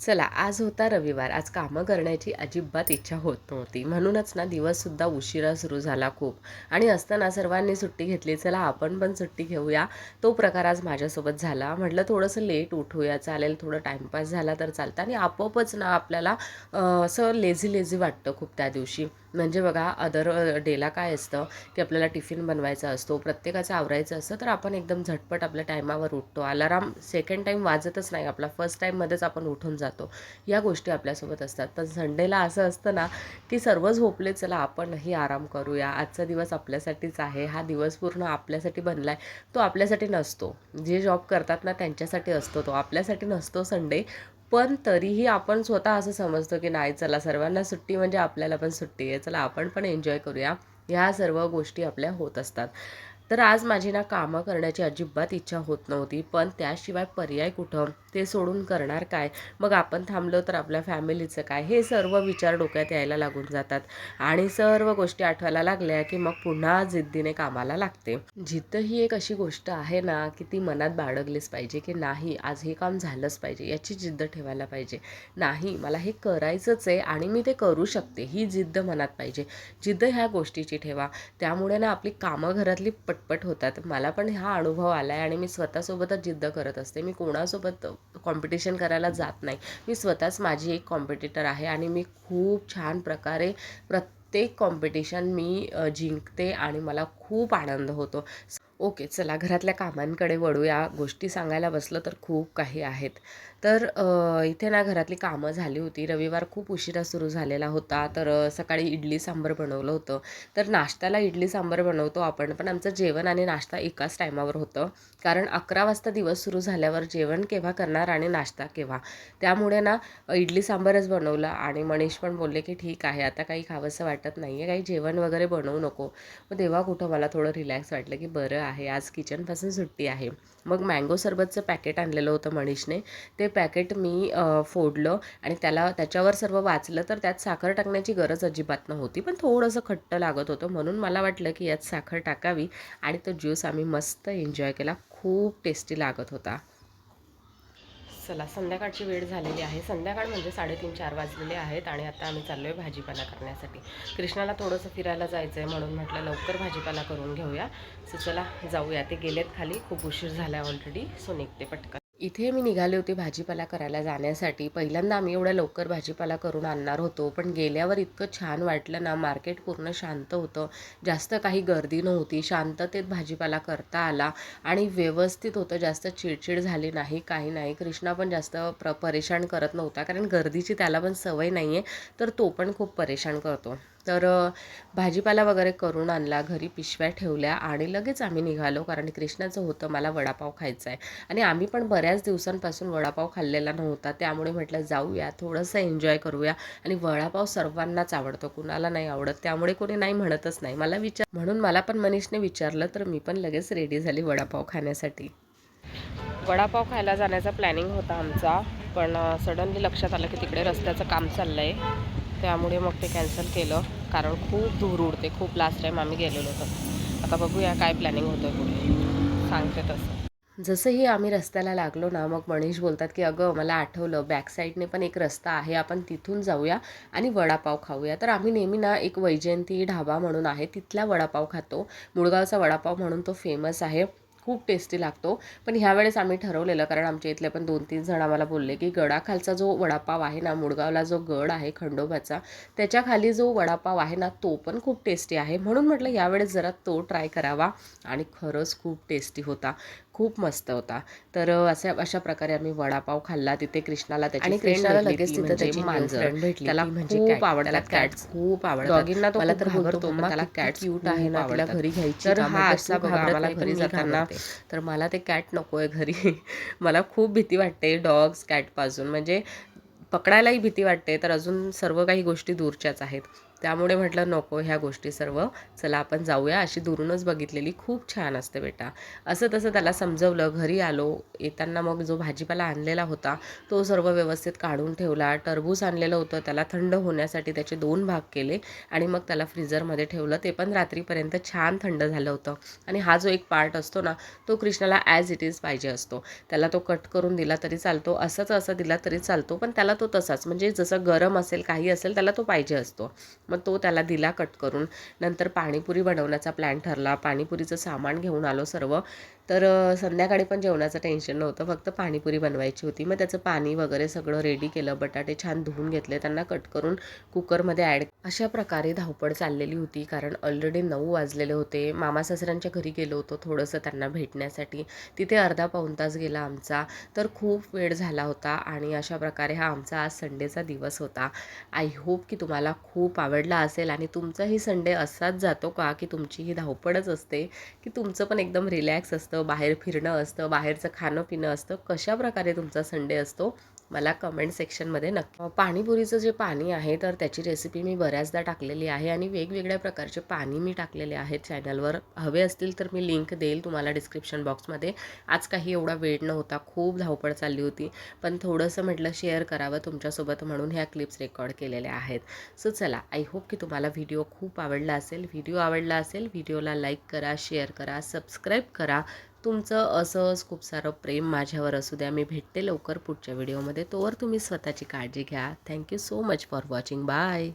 चला आज होता रविवार. आज कामं करण्याची अजिबात इच्छा होत नव्हती. म्हणूनच ना दिवससुद्धा उशिरा सुरू झाला खूप. आणि असताना सर्वांनी सुट्टी घेतली. चला आपण पण सुट्टी घेऊया. तो प्रकार आज माझ्यासोबत झाला. म्हटलं थोडंसं लेट उठूया. चालेल थोडं टाईमपास झाला तर चालतं. आणि आपोआपच ना आपल्याला असं लेझी लेझी वाटतं खूप त्या दिवशी. म्हणजे बघा अदर डेला काय असतं की आपल्याला टिफिन बनवायचा असतो प्रत्येकाचं आवरायचं असतं तर आपण एकदम झटपट आपल्या टायमावर उठतो. अलाराम सेकंड टाईम वाजतच नाही आपला फर्स्ट टाईममध्येच आपण उठून जातो. या गोष्टी आपल्यासोबत असतात. पण संडेला असं असतं ना की सर्व झोपले चला आपणही आराम करूया. आजचा दिवस आपल्यासाठीच आहे. हा दिवस पूर्ण आपल्यासाठी बनला आहे तो आपल्यासाठी नसतो. जे जॉब करतात ना त्यांच्यासाठी असतो तो. आपल्यासाठी नसतो संडे पण तरीही आपण स्वतः असं समजतो की नाही चला सर्वांना सुट्टी म्हणजे आपल्याला पण सुट्टी आहे. चला आपण पण एन्जॉय करूया. ह्या सर्व गोष्टी आपल्या होत असतात. तर आज माझी ना कामं करण्याची अजिबात इच्छा होत नव्हती पण त्याशिवाय पर्याय कुठं? ते सोडून करणार काय? मग आपण थांबलो तर आपल्या फॅमिलीचं काय? हे सर्व विचार डोक्यात यायला लागून जातात. आणि सर्व गोष्टी आठवायला लागल्या की मग पुन्हा जिद्दीने कामाला लागते. जिद्द ही एक अशी गोष्ट आहे ना की ती मनात बाळगलीच पाहिजे की नाही आज हे काम झालंच पाहिजे याची जिद्द ठेवायला पाहिजे. नाही मला हे करायचंच आहे आणि मी ते करू शकते. ही जिद्द मनात पाहिजे. जिद्द ह्या गोष्टीची ठेवा. त्यामुळे ना आपली कामं घरातली पटपट होतात. मला पण हा अनुभव आला आहे आणि मी स्वतःसोबतच जिद्द करत असते. मी कोणासोबत कॉम्पिटिशन करायला जात नाही. मी स्वतःच माझी एक कॉम्पिटिटर आहे आणि मी खूप छान प्रकारे प्रत्येक कॉम्पिटिशन मी जिंकते आणि मला खूप आनंद होतो. ओके चला घरातल्या कामांकडे वळूया. गोष्टी सांगायला बसलं तर खूप काही आहेत. तर इथे ना घरातली कामं झाली होती. रविवार खूप उशिरा सुरू झालेला होता. तर सकाळी इडली सांबर बनवलं होतं. तर नाश्त्याला इडली सांबर बनवतो आपण. पण आमचं जेवण आणि नाश्ता एकाच टायमावर होतं. कारण अकरा वाजता दिवस सुरू झाल्यावर जेवण केव्हा करणार आणि नाश्ता केव्हा? त्यामुळे ना इडली सांबरच बनवलं आणि मनीष पण बोलले की ठीक आहे आता काही खावंसं वाटत नाही आहे काही जेवण वगैरे बनवू नको. मग तेव्हा कुठं मला थोडं रिलॅक्स वाटलं की बरं आहे. आज किचनपासून सुट्टी आहे. मग मँगो सरबतचं पॅकेट आणलेलं होतं मनीषने. ते पॅकेट मी फोडलं आणि त्याला त्याच्यावर सर्व वाचलं तर त्यात साखर टाकण्याची गरज अजिबात नव्हती. पण थोडंसं खट्ट लागत होतं. म्हणून मला वाटलं की यात साखर टाकावी आणि तो ज्यूस आम्ही मस्त एन्जॉय केला. खूप टेस्टी लागत होता. चला संध्याकाळची वेळ झालेली आहे. संध्याकाळ म्हणजे साडेतीन चार वाजलेले आहेत आणि आता आम्ही चाललो आहे भाजीपाला करण्यासाठी. कृष्णाला थोडंसं फिरायला जायचं आहे म्हणून म्हटलं लवकर भाजीपाला करून घेऊया. सो चला जाऊया. ते गेलेत खाली. खूप उशीर झाला आहे ऑलरेडी सो निघते पटकन. इथे मी निघाले होते भाजीपाला करायला जाण्यासाठी. पहिल्यांदा आम्ही एवढ्या लवकर भाजीपाला करून आणणार होतो पण गेल्यावर इतकं छान वाटलं ना मार्केट पूर्ण शांत होतं. जास्त काही गर्दी नव्हती शांततेत भाजीपाला करता आला आणि व्यवस्थित होतं. जास्त चिडचिड झाली नाही काही नाही. कृष्णा पण जास्त प्र परेशान करत नव्हता कारण गर्दीची त्याला पण सवय नाही आहे तर तो पण खूप परेशान करतो. तर भाजीपाला वगैरे करून आणला घरी पिशव्या ठेवल्या आणि लगेच आम्ही निघालो कारण कृष्णाचं होतं मला वडापाव खायचा आहे. आणि आम्ही पण बऱ्याच दिवसांपासून वडापाव खाल्लेला नव्हता त्यामुळे म्हटलं जाऊया थोडंसं एन्जॉय करूया. आणि वडापाव सर्वांनाच आवडतो कुणाला नाही आवडत त्यामुळे कोणी नाही म्हणतच नाही. मला विचार म्हणून मला पण मनीषने विचारलं तर मी पण लगेच रेडी झाली वडापाव खाण्यासाठी. वडापाव खायला जाण्याचा प्लॅनिंग होता आमचा पण सडनली लक्षात आलं की तिकडे रस्त्याचं काम चाललं आहे त्यामुळे मग ते कॅन्सल केलं. कारण खूप धूर उडते खूप लास्ट टाईम आम्ही गेलेलो होतो. आता बघूया काय प्लॅनिंग होतं पुढे. सांगते तसं. जसंही आम्ही रस्त्याला लागलो ना मग मनीष बोलतात की अगं मला आठवलं बॅक साईडने पण एक रस्ता आहे आपण तिथून जाऊया आणि वडापाव खाऊया. तर आम्ही नेहमी ना एक वैजयंती ढाबा म्हणून आहे तिथला वडापाव खातो. मुळगावचा वडापाव म्हणून तो फेमस आहे. खूप टेस्टी लागतो. पण ह्यावेळेस आम्ही ठरवलेलं कारण आमच्या इथले पण दोन तीन जण आम्हाला बोलले की गडाखालचा जो वडापाव आहे ना मुडगावला जो गड आहे खंडोबाचा त्याच्याखाली जो वडापाव आहे ना तो पण खूप टेस्टी आहे. म्हणून म्हटलं यावेळेस जरा तो ट्राय करावा. आणि खरंच खूप टेस्टी होता. खूप मस्त होता. तर अशा अशा प्रकारे आम्ही वडापाव खाल्ला. तिथे कृष्णाला त्याची आणि कृष्णाला लगेच तिथं म्हणजे त्याची मांजर. भेटली, त्याला म्हणजे त्याला कॅट्स खूप आवडतात. डॉगींना तो मला तर घाबरतो, "मम्मा, मला किती cats क्यूट आहे ना तिला आवडतात." घरी घ्यायची तर? हा मग असा तू बघा, आम्हाला घरी जाताना. तर मला ते कॅट नको आहे घरी. मला खूप भीती वाटते डॉग्स कॅटपासून म्हणजे पकडायलाही भीती वाटते तर अजून सर्व काही गोष्टी दूरच्याच आहेत. त्यामुळे म्हटलं नको ह्या गोष्टी सर्व. चला आपण जाऊया. अशी दुरूनच बघितलेली खूप छान असते बेटा. असं तसं त्याला समजवलं. घरी आलो. येताना मग जो भाजीपाला आणलेला होता तो सर्व व्यवस्थित काढून ठेवला. टरबूज आणलेलं होतं. त्याला थंड होण्यासाठी त्याचे दोन भाग केले आणि मग त्याला फ्रीझरमध्ये ठेवलं. ते पण रात्रीपर्यंत छान थंड झालं होतं. आणि हा जो एक पार्ट असतो ना तो कृष्णाला ॲज इट इज पाहिजे असतो. त्याला तो कट करून दिला तरी चालतो. असंच असं दिला तरी चालतो. पण त्याला तो तसाच. म्हणजे जसं गरम असेल काही असेल त्याला तो पाहिजे असतो. मग तो त्याला दिला कट करून. नंतर पाणीपुरी बनवण्याचा प्लॅन ठरला. पाणीपुरीचं सामान घेऊन आलो सर्व. तर संध्याकाळी पण जेवणाचं टेन्शन नव्हतं. फक्त पाणीपुरी बनवायची होती. मग त्याचं पाणी वगैरे सगळं रेडी केलं. बटाटे छान धुवून घेतले. त्यांना कट करून कुकरमध्ये ॲड अशा प्रकारे धावपळ चाललेली होती. कारण ऑलरेडी नऊ वाजलेले होते. मामा सासऱ्यांच्या घरी गेलो होतो थोडंसं त्यांना भेटण्यासाठी. तिथे अर्धा पाऊण तास गेला आमचा. तर खूप वेळ झाला होता आणि अशा प्रकारे हा आमचा आज संडेचा दिवस होता. आय होप की तुम्हाला खूप आवडला असेल आणि तुमचाही संडे असाच जातो का? की तुमची ही धावपळच असते. की तुमचं पण एकदम रिलॅक्स असतं. असतं बाहेर फिरणं असतं बाहेरचं खाणं पिणं असतं कशा प्रकारे तुमचा संडे असतो मला कमेंट सेक्शनमध्ये नक्की. पाणीपुरीचं जे पाणी आहे तर त्याची रेसिपी मी बऱ्याचदा टाकलेली आहे आणि वेगवेगळ्या प्रकारचे पाणी मी टाकलेले आहेत चॅनलवर हवे असतील तर मी लिंक देईल तुम्हाला डिस्क्रिप्शन बॉक्समध्ये आज काही एवढा वेळ नव्हता खूप धावपळ चालली होती. पण थोडंसं म्हटलं शेअर करावं तुमच्यासोबत म्हणून ह्या क्लिप्स रेकॉर्ड केलेल्या आहेत. सो चला आय होप की तुम्हाला व्हिडिओ खूप आवडला असेल. व्हिडिओ आवडला असेल व्हिडिओला लाईक करा शेअर करा सबस्क्राईब करा. तुमचं असंच खूप सारं प्रेम माझ्यावर असू द्या मी भेटते लवकर पुढच्या व्हिडिओमध्ये. तोवर तुम्ही स्वतःची काळजी घ्या. Thank you so much for watching bye